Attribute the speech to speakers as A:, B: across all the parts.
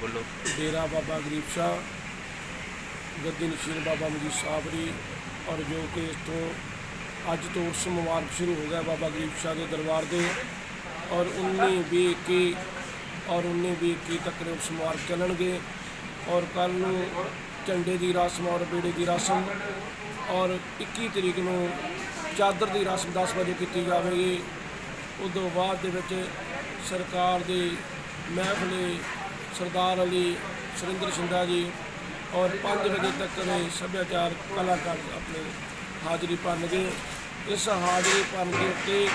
A: ਬੋਲੋ।
B: ਡੇਰਾ ਬਾਬਾ ਗਰੀਬ ਸ਼ਾਹ ਗੱਦੀ ਨਸ਼ੀਰ ਬਾਬਾ ਮਜੀਦ ਸਾਹਿਬ ਦੀ ਔਰ ਜੋ ਕਿ ਇਸ ਤੋਂ ਅੱਜ ਤੋਂ ਉਸ ਮੁਬਾਰਕ ਸ਼ੁਰੂ ਹੋ ਗਿਆ ਬਾਬਾ ਗਰੀਬ ਸ਼ਾਹ ਦੇ ਦਰਬਾਰ ਦੇ ਔਰ 19 ਵੀ ਕੀ ਔਰ 19 ਵੀ ਕੀ ਤੱਕ ਉਸ ਮੁਬਾਰਕ ਚੱਲਣਗੇ ਔਰ ਕੱਲ ਨੂੰ ਝੰਡੇ ਦੀ ਰਸਮ ਔਰ ਬੇੜੇ ਦੀ ਰਸਮ ਔਰ 21 ਤਰੀਕ ਨੂੰ ਚਾਦਰ ਦੀ ਰਸਮ 10 ਵਜੇ ਕੀਤੀ ਜਾਵੇਗੀ। ਉਦੋਂ ਬਾਅਦ ਦੇ ਵਿੱਚ ਸਰਕਾਰ ਦੀ ਮਹਿਫਲੇ ਸਰਦਾਰ ਅਲੀ ਸੁਰਿੰਦਰ ਸਿੰਧਾ ਜੀ ਔਰ 5 ਵਜੇ ਤੱਕ ਦੇ ਸੱਭਿਆਚਾਰ ਕਲਾਕਾਰ ਆਪਣੇ ਹਾਜ਼ਰੀ ਭਰਨਗੇ। ਇਸ ਹਾਜ਼ਰੀ ਭਰਨ ਦੇ ਉੱਤੇ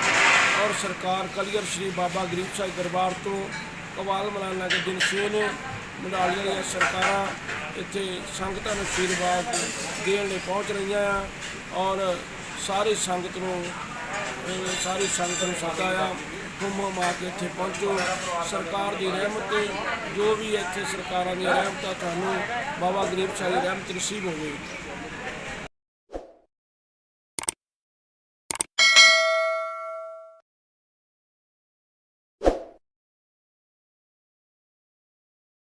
B: ਔਰ ਸਰਕਾਰ ਕਲੀਅਰ ਸ਼੍ਰੀ ਬਾਬਾ ਗਰੀਬ ਸਾਹਿਬ ਦਰਬਾਰ ਤੋਂ ਕਵਾਲ ਮਲਾਨਾ ਦੇ ਦਿਨ ਸੇਨ ਮੰਡਾਲੀਆਂ ਦੀਆਂ ਸਰਕਾਰਾਂ ਇੱਥੇ ਸੰਗਤਾਂ ਨੂੰ ਆਸ਼ੀਰਵਾਦ ਦੇਣ ਲਈ ਪਹੁੰਚ ਰਹੀਆਂ ਆ ਔਰ ਸਾਰੀ ਸੰਗਤ ਨੂੰ ਸਾਰੀ ਸੰਗਤ ਨੂੰ ਸਾਦਾ ਆ ਹੁਮਾ ਮਾ ਕੇ ਇੱਥੇ ਪਹੁੰਚੋ। ਸਰਕਾਰ ਦੀ ਰਹਿਮਤ ਤੇ ਜੋ ਵੀ ਇੱਥੇ ਸਰਕਾਰਾਂ ਦੀਆਂ ਰਹਿਮਤਾਂ ਤੁਹਾਨੂੰ ਬਾਬਾ ਗਰੀਬ ਸ਼ਾਹ ਦੀ ਰਹਿਮਤ ਨਸੀਬ ਹੋਵੇ।